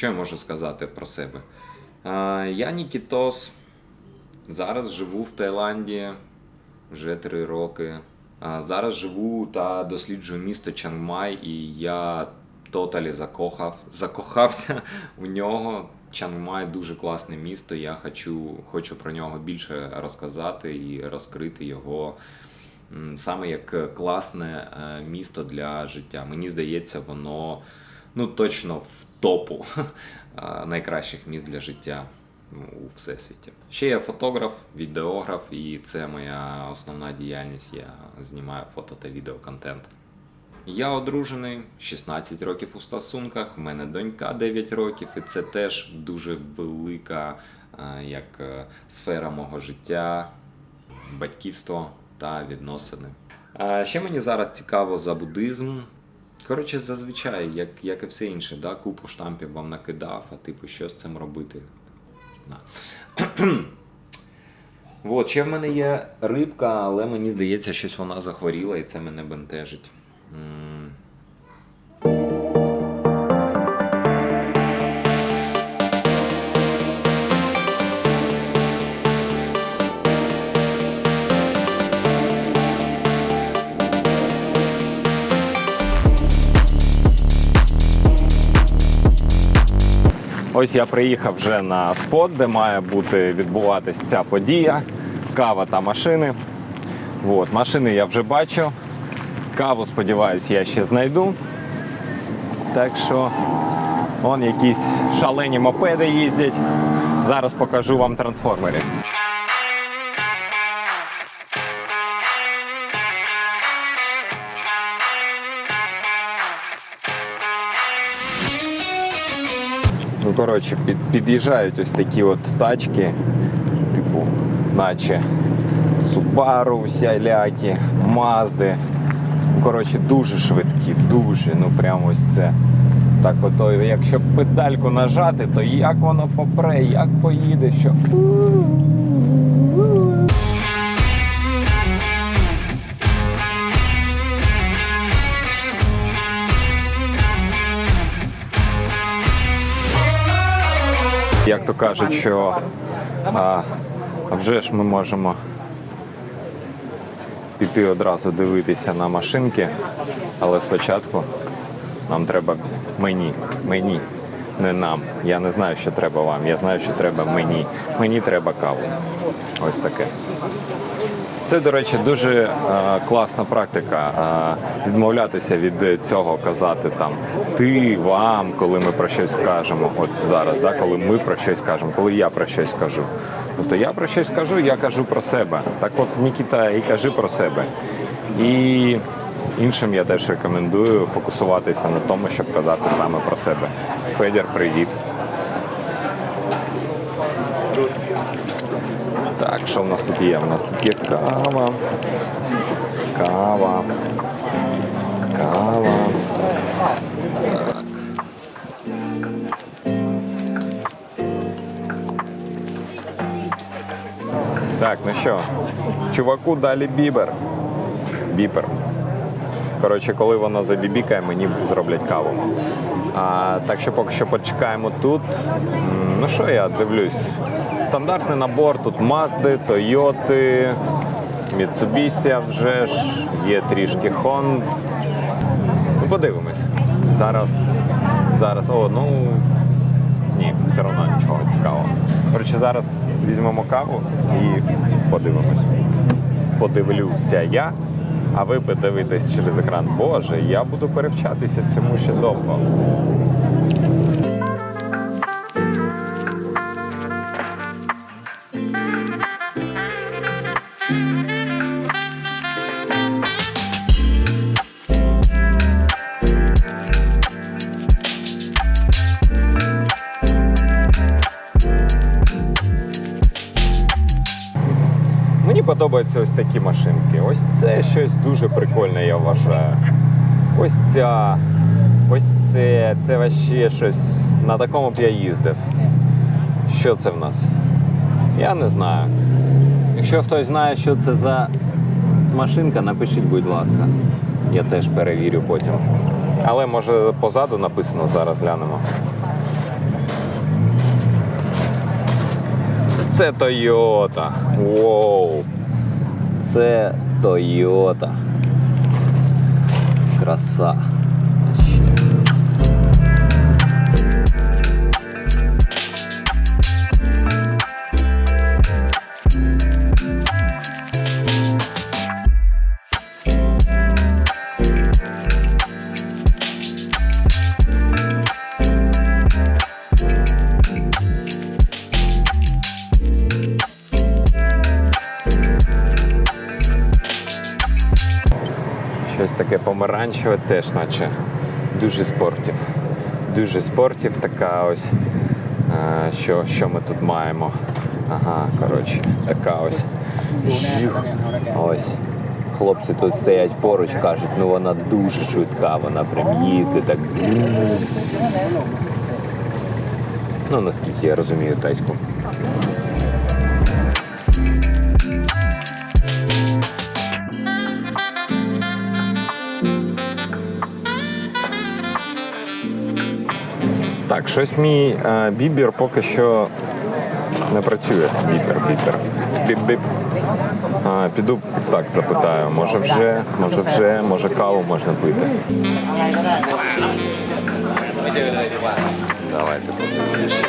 Що я можу сказати про себе? Я Нікітос. Зараз живу в Таїланді вже три роки. Зараз живу та досліджую місто Чангмай, і я тоталі закохав, закохався у нього. Чангмай дуже класне місто. Я хочу, хочу про нього більше розказати і розкрити його саме як класне е, місто для життя. Мені здається, воно ну точно в топу найкращих міст для життя ну, у всесвіті. Ще я фотограф, відеограф, і це моя основна діяльність. Я знімаю фото та відеоконтент. Я одружений 16 років у стосунках. в мене донька 9 років, і це теж дуже велика як е, сфера мого життя, батьківство та відносини. Ще мені зараз цікаво за буддизм. Коротше, зазвичай, як, як і все інше, да, купу штампів вам накидав, а типу, що з цим робити? Да. От, ще в мене є рибка, але мені здається, щось вона захворіла і це мене бентежить. Ось я приїхав вже на спот, де має бути відбуватись ця подія. Кава та машини. От, машини я вже бачу. Каву, сподіваюся, я ще знайду. Так що вон якісь шалені мопеди їздять. Зараз покажу вам трансформери. Ну, коротше, під, під'їжджають ось такі от тачки, типу, наче Subaru, всялякі, Мазди. Ну, коротше, дуже швидкі, дуже. Ну прямо ось це. Так, ото, якщо педальку нажати, то як воно попре, як поїде, що. Як то кажуть, що а, вже ж ми можемо піти одразу дивитися на машинки, але спочатку нам треба мені. Мені, не нам. Я не знаю, що треба вам. Я знаю, що треба мені. Мені треба каву. Ось таке. Це, до речі, дуже е, класна практика е, відмовлятися від цього, казати там ти, вам, коли ми про щось кажемо. От зараз, да, коли ми про щось кажемо, коли я про щось кажу. Тобто я про щось кажу, я кажу про себе. Так от, Нікіта, і кажи про себе. І іншим я теж рекомендую фокусуватися на тому, щоб казати саме про себе. Федір, привіт. Так, що в нас тут є? У нас тут є кава. Кава. Кава. Так. Так, ну що, чуваку далі бібер. Біпер. Коротше, коли воно забібікає, мені зроблять каву. А, так що поки що почекаємо тут. Ну що я дивлюсь? Стандартний набор, тут Мазди, Тойоти, Mitsubishi вже ж, є трішки Хонд. Ну, подивимось. Зараз, зараз, о, ну ні, все одно нічого цікавого. Коротше, зараз візьмемо каву і подивимось. Подивлюся я, а ви подивитесь через екран. Боже, я буду перевчатися цьому ще довго. подобаються ось такі машинки. Ось це щось дуже прикольне, я вважаю. Ось ця, ось це, це ваще щось. На такому б я їздив. Що це в нас? Я не знаю. Якщо хтось знає, що це за машинка, напишіть, будь ласка. Я теж перевірю потім. Але може позаду написано, зараз глянемо. Це Toyota. Воу! Це Toyota. Краса. Щось таке помаранчеве теж, наче дуже спортів. Дуже спортів така ось. е, Що, що ми тут маємо? Ага, коротше, така ось. Ось. Хлопці тут стоять поруч, кажуть, ну вона дуже швидка, вона прям їздить так. Ну, наскільки я розумію тайську. Так, щось мій е, бібір поки що не працює. Бібер, бібер. Біп-біп. А, піду так запитаю. Може вже, може вже, може каву можна пити. Давайте подивлюся.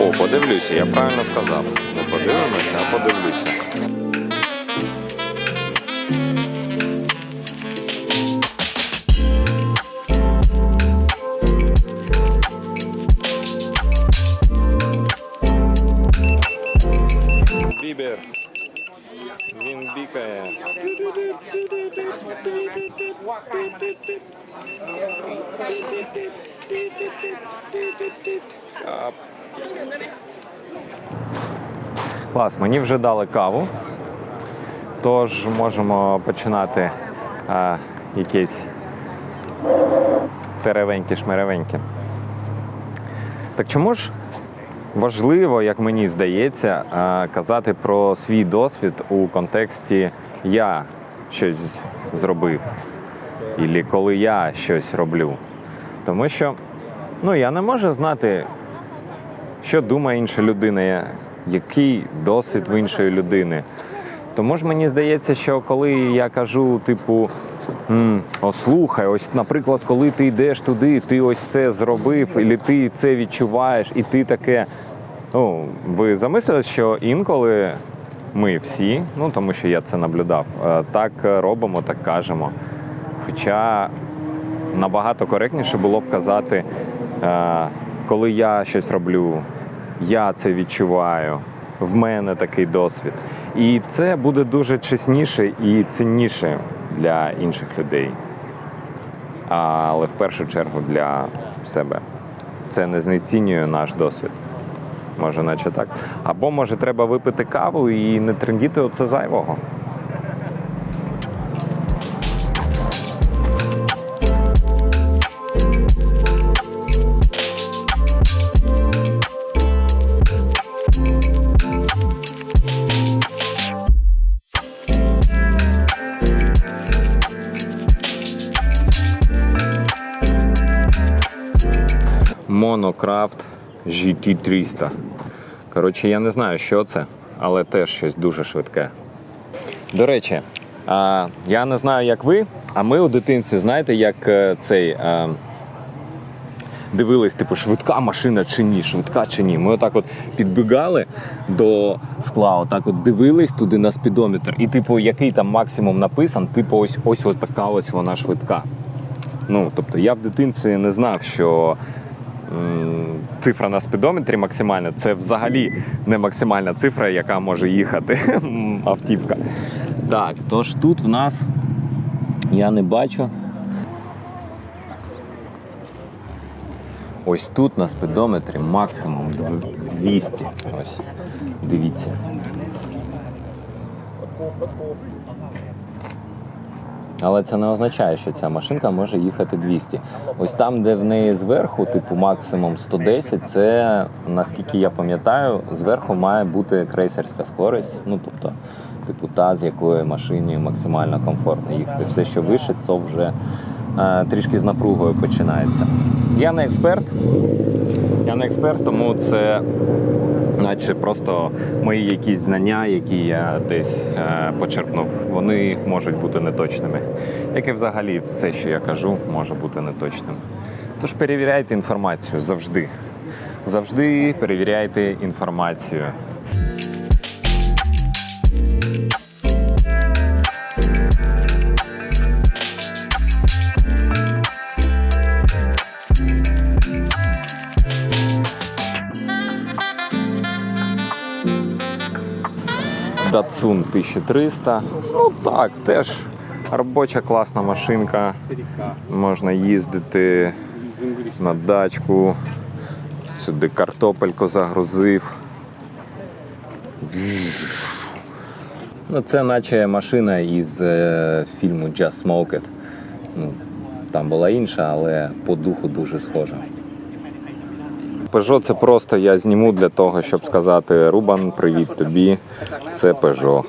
О, подивлюся, я правильно сказав. Не подивимося, а подивлюся. Кап. Клас, мені вже дали каву. Тож можемо починати а, якісь теревенькі шмеревенькі. Так чому ж важливо, як мені здається, е, казати про свій досвід у контексті я щось зробив, і коли я щось роблю. Тому що ну, я не можу знати, що думає інша людина, який досвід в іншої людини. Тому ж мені здається, що коли я кажу, типу, «М, о, слухай, ось, наприклад, коли ти йдеш туди, ти ось це зробив, і ти це відчуваєш, і ти таке. Ну, ви замислили, що інколи ми всі, ну тому що я це наблюдав, е, так робимо, так кажемо. Хоча набагато коректніше було б казати, е, коли я щось роблю, я це відчуваю, в мене такий досвід. І це буде дуже чесніше і цінніше для інших людей. Але в першу чергу для себе. Це не знецінює наш досвід. Може, наче так. Або може треба випити каву і не трендіти оце зайвого. GT300. Коротше, я не знаю, що це, але теж щось дуже швидке. До речі, я не знаю, як ви, а ми у дитинці, знаєте, як е, цей. е, Дивились, типу, швидка машина чи ні, швидка чи ні. Ми отак от підбігали до скла, отак от дивились туди на спідометр. І, типу, який там максимум написан, типу, ось ось така ось вона швидка. Ну, тобто я в дитинці не знав, що цифра на спідометрі максимальна це взагалі не максимальна цифра, яка може їхати автівка. Так, тож тут в нас я не бачу. Ось тут на спідометрі максимум 200. Ось. Дивіться. Але це не означає, що ця машинка може їхати 200. Ось там, де в неї зверху, типу максимум 110, це наскільки я пам'ятаю, зверху має бути крейсерська скорість. Ну тобто, типу, та з якої машині максимально комфортно їхати. Все, що вище, це вже е, трішки з напругою починається. Я не експерт. Я не експерт, тому це наче просто мої якісь знання, які я десь е, почерпнув, вони можуть бути неточними. Як і взагалі все, що я кажу, може бути неточним. Тож перевіряйте інформацію завжди. Завжди перевіряйте інформацію. Datsun 1300. Ну так, теж робоча класна машинка. Можна їздити на дачку. Сюди картопельку загрузив. Ну, це наче машина із е, фільму Just Smoked. Ну, там була інша, але по духу дуже схожа. Peugeot це просто я зніму для того, щоб сказати Рубан, привіт тобі. Це Peugeot.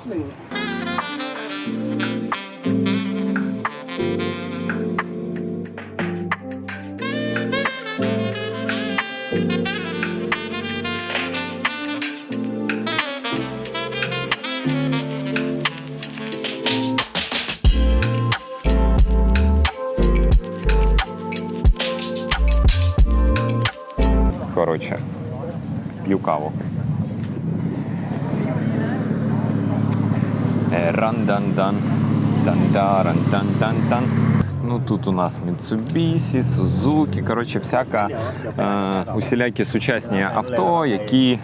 Каву. Е, Ран-дан-дан. Дан-даран-дан-дан-дан. Ну тут у нас Mitsubishi, Suzuki, коротше, всяка е, усілякі сучасні авто, які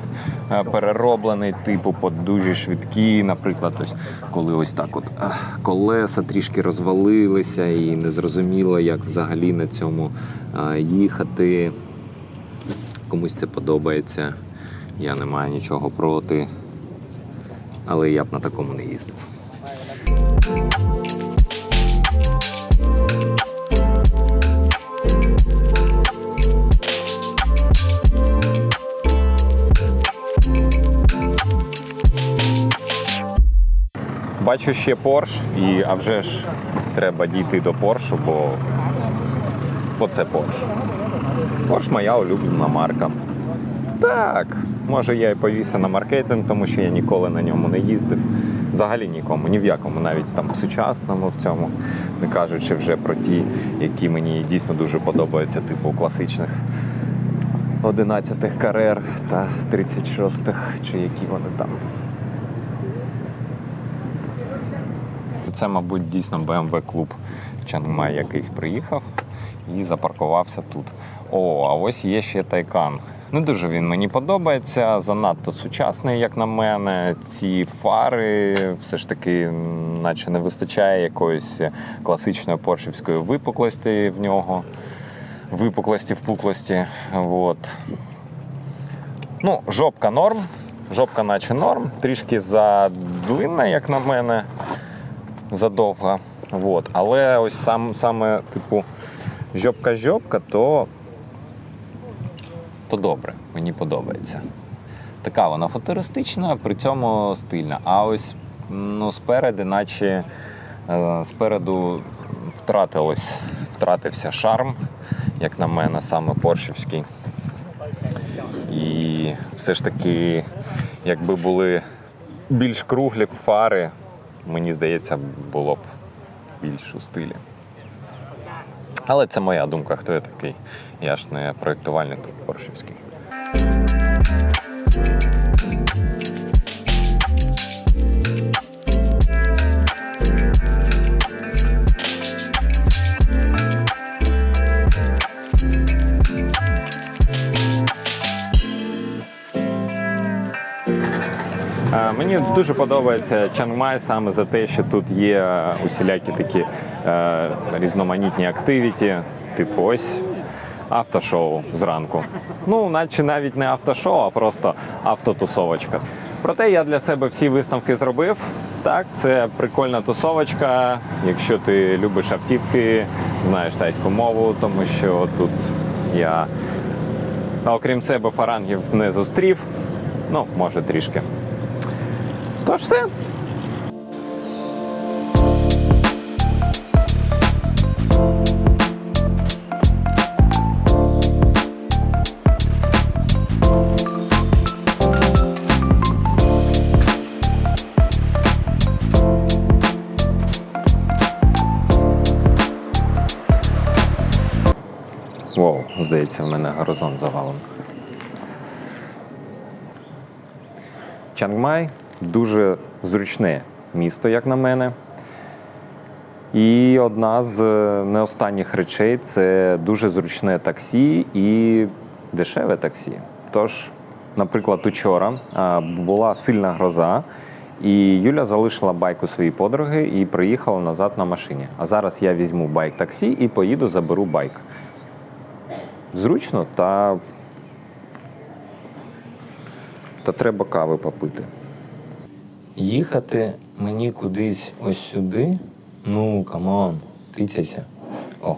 е, перероблені, типу, под дуже швидкі. Наприклад, ось коли ось так от е, колеса трішки розвалилися і не зрозуміло, як взагалі на цьому е, їхати. Комусь це подобається. Я не маю нічого проти. Але я б на такому не їздив. Бачу ще Porsche, і а вже ж треба дійти до Porsche, бо, бо це Porsche. Porsche моя улюблена марка. Так, може я і повівся на маркетинг, тому що я ніколи на ньому не їздив. Взагалі нікому, ні в якому, навіть там сучасному в цьому, не кажучи вже про ті, які мені дійсно дуже подобаються, типу класичних 11-х карер та 36-х, чи які вони там. Це, мабуть, дійсно BMW клуб Чангмай якийсь приїхав і запаркувався тут. О, а ось є ще Тайкан. Не дуже він мені подобається, занадто сучасний, як на мене. Ці фари все ж таки, наче не вистачає якоїсь класичної поршівської випуклості в нього. Випуклості, впуклості. От. Ну, жопка норм. Жопка наче норм, трішки задлинна, як на мене задовга. Вот. Але ось сам, саме, типу, жопка-жопка, то, то добре, мені подобається. Така вона футуристична, при цьому стильна. А ось ну, спереду, наче е, спереду втратилось, втратився шарм, як на мене, саме поршівський. І все ж таки, якби були більш круглі фари, мені здається, було б більш у стилі. Але це моя думка, хто я такий. Я ж не проєктувальник тут Поршівський. Мені дуже подобається Чангмай саме за те, що тут є усілякі такі е, різноманітні активіті, типу ось автошоу зранку. Ну, наче навіть не автошоу, а просто автотусовочка. Проте я для себе всі висновки зробив. Так, це прикольна тусовочка. Якщо ти любиш автівки, знаєш тайську мову, тому що тут я, окрім себе, фарангів не зустрів. Ну, може трішки. Тож все. Воу, здається, в мене горизонт завален. Чангмай дуже зручне місто, як на мене. І одна з е, не останніх речей це дуже зручне таксі і дешеве таксі. Тож, наприклад, учора була сильна гроза, і Юля залишила байк у своїй подруги і приїхала назад на машині. А зараз я візьму байк таксі і поїду, заберу байк. Зручно та, та треба кави попити. Їхати мені кудись ось сюди. Ну, камон, тицяйся. О,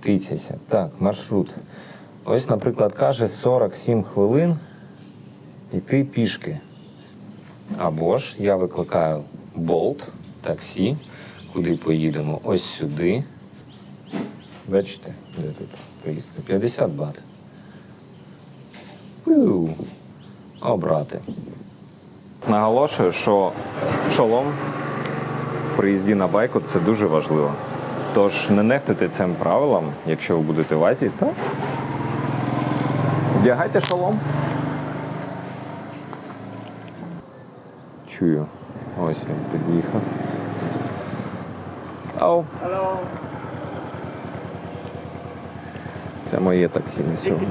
тицяйся. Так, маршрут. Ось, наприклад, каже 47 хвилин йти пішки. Або ж я викликаю болт, таксі, куди поїдемо. Ось сюди. Бачите, де тут поїздка? 50 бат. Пиу. Обрати. Наголошую, що шолом при їзді на байку це дуже важливо. Тож не нехтуйте цим правилам, якщо ви будете в Азії, то вдягайте шолом. Чую. Ось він під'їхав. Ау. Це моє таксі не сьогодні.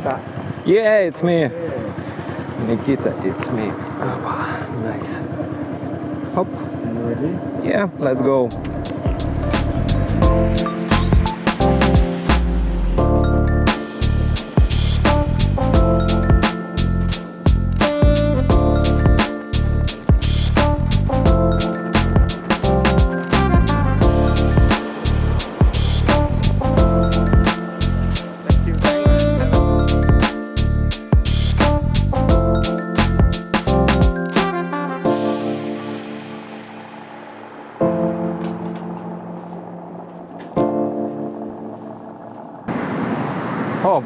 Yeah, it's me. Nikita, it's me. Опа, nice. Хоп. Yeah, let's go.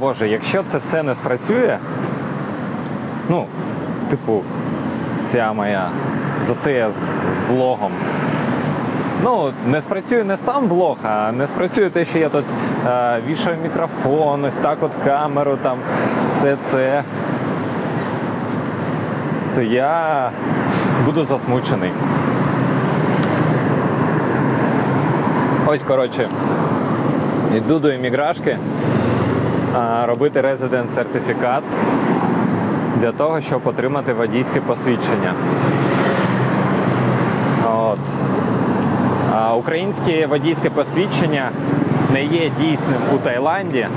Боже, якщо це все не спрацює, ну, типу, ця моя затея з, з влогом. Ну, не спрацює не сам влог, а не спрацює те, що я тут е, вішаю мікрофон, ось так от камеру, там, все це. То я буду засмучений. Ось, коротше, йду до імміграшки а, робити резидент сертифікат для того, щоб отримати водійське посвідчення. От. Українське водійське посвідчення не є дійсним у Таїланді.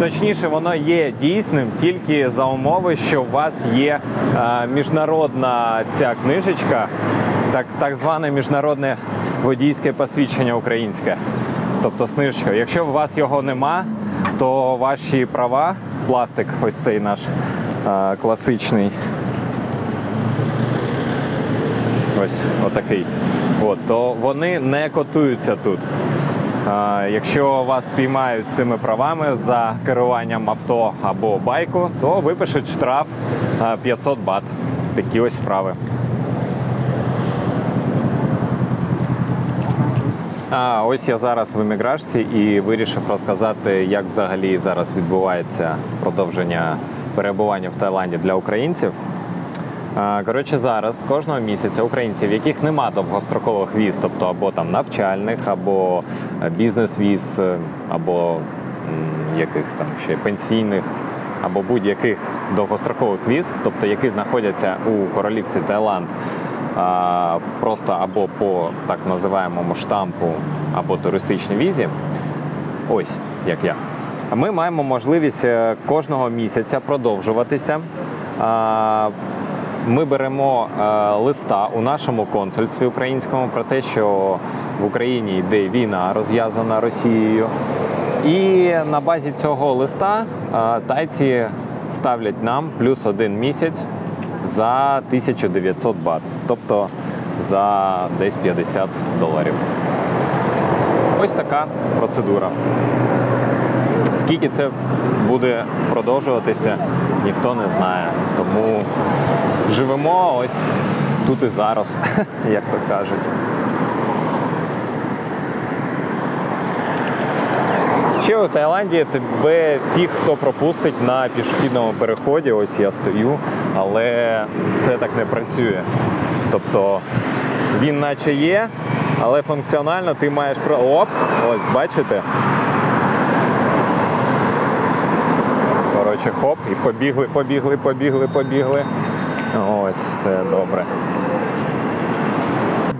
Точніше, воно є дійсним тільки за умови, що у вас є міжнародна ця книжечка, так, так зване міжнародне водійське посвідчення українське. Тобто книжечкою. Якщо у вас його нема, то ваші права, пластик, ось цей наш е, класичний. Ось отакий. От, то вони не котуються тут. А, Якщо вас спіймають цими правами за керуванням авто або байку, то випишуть штраф 500 бат. Такі ось справи. А ось я зараз в еміграшці і вирішив розказати, як взагалі зараз відбувається продовження перебування в Таїланді для українців. Коротше, зараз кожного місяця українців, яких нема довгострокових віз, тобто або там навчальних, або е, бізнес-віз, е, або яких там ще пенсійних, або будь-яких довгострокових віз, тобто які знаходяться у королівстві Таїланд, просто або по так називаємому штампу, або туристичній візі. Ось як я. Ми маємо можливість е, кожного місяця продовжуватися. Ми беремо е, листа у нашому консульстві українському про те, що в Україні йде війна розв'язана Росією. І на базі цього листа е, тайці ставлять нам плюс один місяць за 1900 бат, тобто за десь 50 доларів. Ось така процедура. Скільки це буде продовжуватися, ніхто не знає. Тому живемо ось тут і зараз, як то кажуть. Ще у Таїланді тебе фіг хто пропустить на пішохідному переході. Ось я стою, але це так не працює. Тобто він наче є, але функціонально ти маєш про. Оп! Ось, бачите? Коротше, хоп, і побігли, побігли, побігли, побігли. Ось, все добре.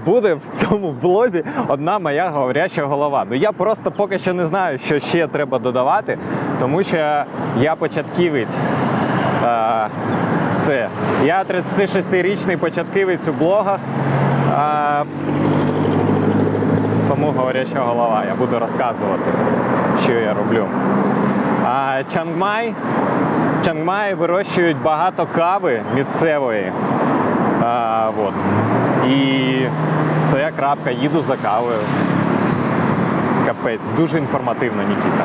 Буде в цьому влозі одна моя говоряча голова. Ну я просто поки що не знаю, що ще треба додавати, тому що я початківець. Е, Це я 36-річний початківець у блогах. Тому говоряча голова. Я буду розказувати, що я роблю. А Чангмай, Чангмай вирощують багато кави місцевої. А, вот. І все, крапка, їду за кавою. Капець, дуже інформативно, Нікіта.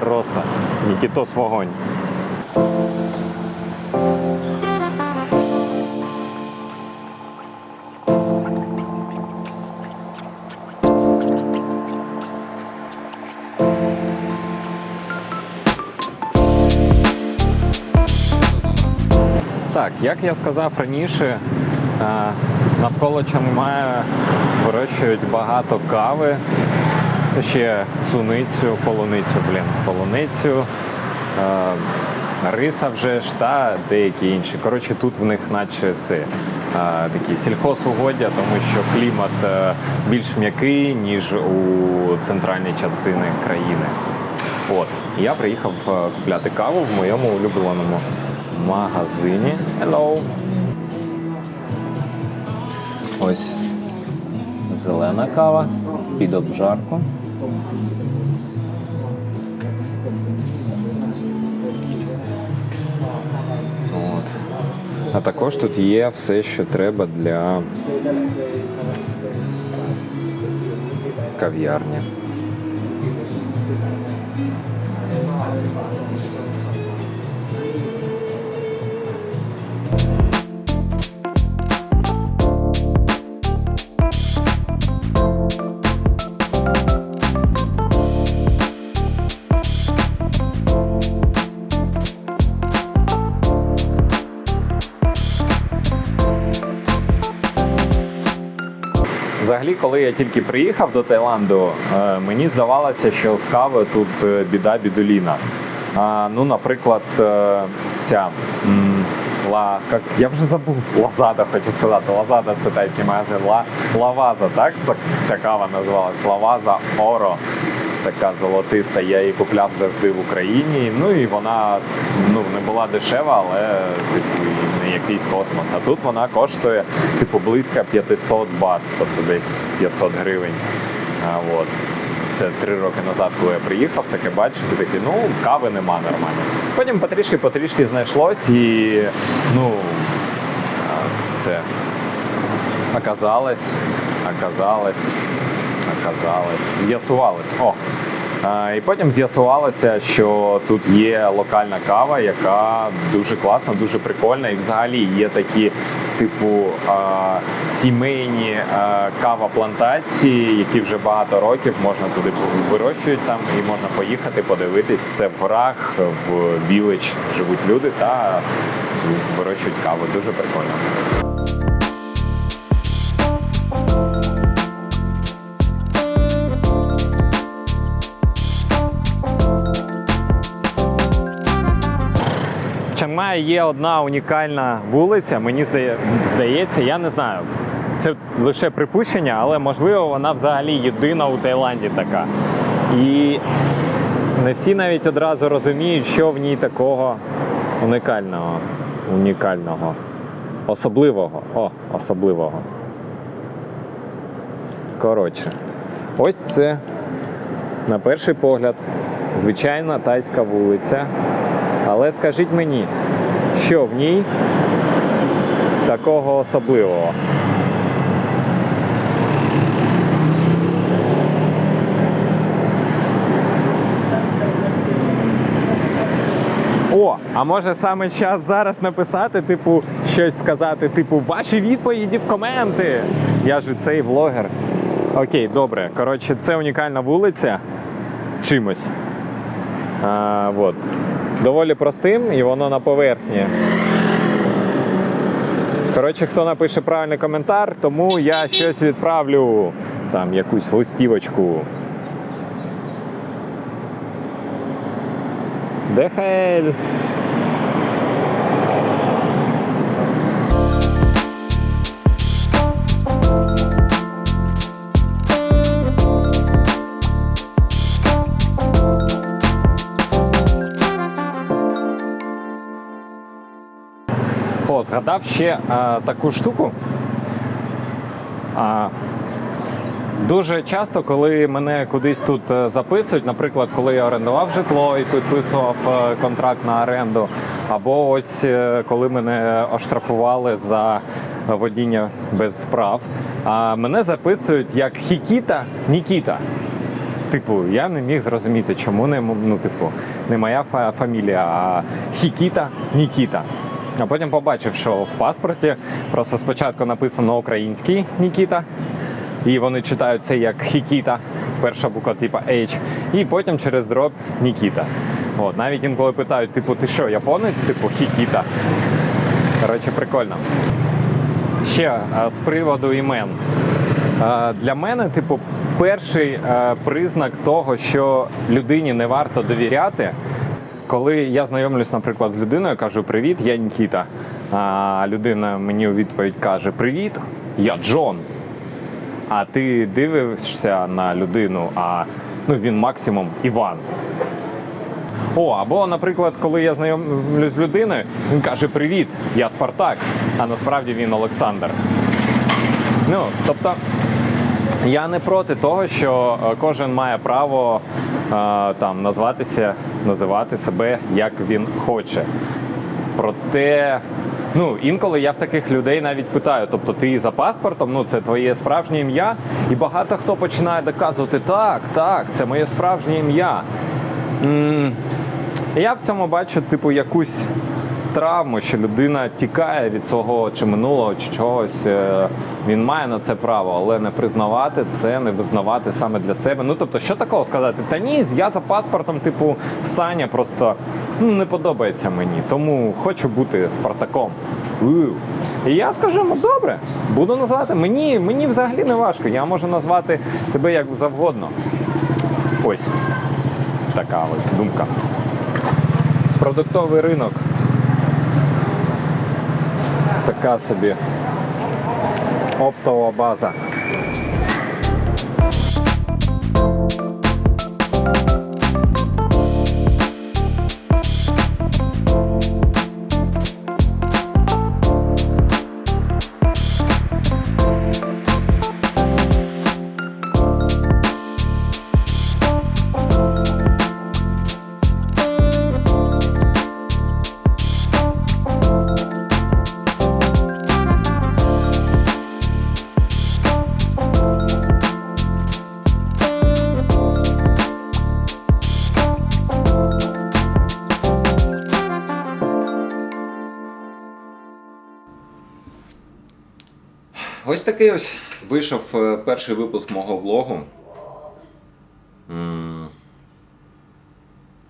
Просто Нікітос вогонь. Так, як я сказав раніше, навколо Чангмая вирощують багато кави, ще суницю, полуницю, блін, полуницю, е, риса вже ж та деякі інші. Коротше, тут в них наче це е, такі сільхозугоддя, тому що клімат е, більш м'який, ніж у центральній частині країни. От, я приїхав е, купляти каву в моєму улюбленому магазині. Hello. Ось зелена кава під обжарку. От. А також тут є все, що треба для кав'ярні. Коли я тільки приїхав до Таїланду, е, мені здавалося, що з кави тут е, біда бідоліна. Ну, наприклад, е, ця ла, як, я вже забув Лазада, хочу сказати. Лазада це тайський магазин. Ла, Лаваза, так? Ця, ця кава називалась Лаваза Оро. Така золотиста, я її купляв завжди в Україні. Ну і вона ну, не була дешева, але типу, не якийсь космос. А тут вона коштує типу близько 500 бат, тобто десь 500 гривень. А, от. Це три роки назад, коли я приїхав, таке бачиш, ти такий, ну, кави нема нормально. Потім потрішки-потрішки знайшлось і ну це оказалось, оказалось, оказалось, з'ясувалось. О! І потім з'ясувалося, що тут є локальна кава, яка дуже класна, дуже прикольна. І взагалі є такі, типу, сімейні кава-плантації, які вже багато років можна туди вирощують там і можна поїхати, подивитись. Це в горах, в Білич живуть люди та вирощують каву. Дуже прикольно. Чангмаї є одна унікальна вулиця. Мені здається, я не знаю. Це лише припущення, але можливо вона взагалі єдина у Таїланді така. І не всі навіть одразу розуміють, що в ній такого унікального, унікального, особливого. О, особливого. Коротше, ось це, на перший погляд, звичайна тайська вулиця. Але скажіть мені, що в ній такого особливого? О, а може саме час зараз написати, типу, щось сказати, типу, ваші відповіді в коменти. Я ж цей влогер. Окей, добре. Коротше, це унікальна вулиця. чимось. А, от. Доволі простим і воно на поверхні. Коротше, хто напише правильний коментар, тому я щось відправлю, там якусь листівочку. Дехель. О, згадав ще е, таку штуку. А, дуже часто, коли мене кудись тут е, записують, наприклад, коли я орендував житло і підписував е, контракт на оренду, або ось коли мене оштрафували за водіння без прав, а мене записують як Хікіта Нікіта. Типу, я не міг зрозуміти, чому не ну, типу, не моя фамілія, а Хікіта Нікіта. А потім побачив, що в паспорті просто спочатку написано український Нікіта, і вони читають це як Хікіта, перша буква типу H, і потім через дроб Нікіта. От, навіть інколи питають, типу, ти що, японець? Типу Хікіта. Коротше, прикольно. Ще е, з приводу імен. Е, Для мене, типу, перший е, признак того, що людині не варто довіряти, коли я знайомлюсь, наприклад, з людиною, кажу Привіт, я Нікіта. А людина мені у відповідь каже: Привіт, я Джон. А ти дивишся на людину, а ну, він максимум Іван. О, або, наприклад, коли я знайомлюсь з людиною, він каже Привіт, я Спартак, а насправді він Олександр. Ну, тобто, я не проти того, що е, кожен має право там назватися, називати себе як він хоче. Проте, ну інколи я в таких людей навіть питаю: тобто ти за паспортом, ну це твоє справжнє ім'я, і багато хто починає доказувати так, так, це моє справжнє ім'я. Я в цьому бачу, типу, якусь травму, що людина тікає від свого чи минулого, чи чогось. Е, Він має на це право, але не признавати це, не визнавати саме для себе. Ну тобто, що такого сказати? Та ні, я за паспортом, типу, Саня просто ну, не подобається мені, тому хочу бути Спартаком. І я скажу, ну добре, буду назвати. Мені, мені взагалі не важко. Я можу назвати тебе як завгодно. Ось така ось думка. Продуктовий ринок. Така собі оптова база. Такий ось вийшов е, перший випуск мого влогу.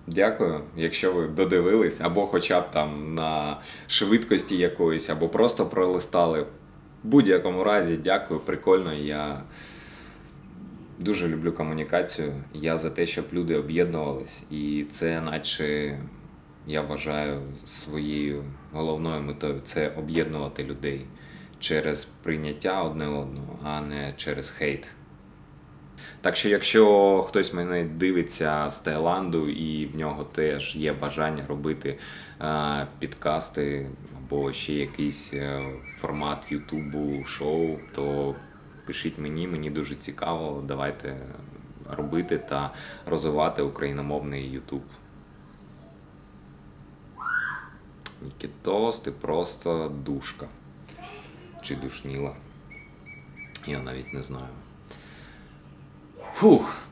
Дякую, якщо ви додивились, або хоча б там на швидкості якоїсь, або просто пролистали. В будь-якому разі, дякую, прикольно. Я дуже люблю комунікацію. Я за те, щоб люди об'єднувались. І це, наче, я вважаю своєю головною метою це об'єднувати людей через прийняття одне одного, а не через хейт. Так що, якщо хтось мене дивиться з Таїланду і в нього теж є бажання робити е, підкасти або ще якийсь е, формат Ютубу, шоу, то пишіть мені, мені дуже цікаво. Давайте робити та розвивати україномовний Ютуб. Нікітос, ти просто душка. Чи душніла. Я навіть не знаю. Фух,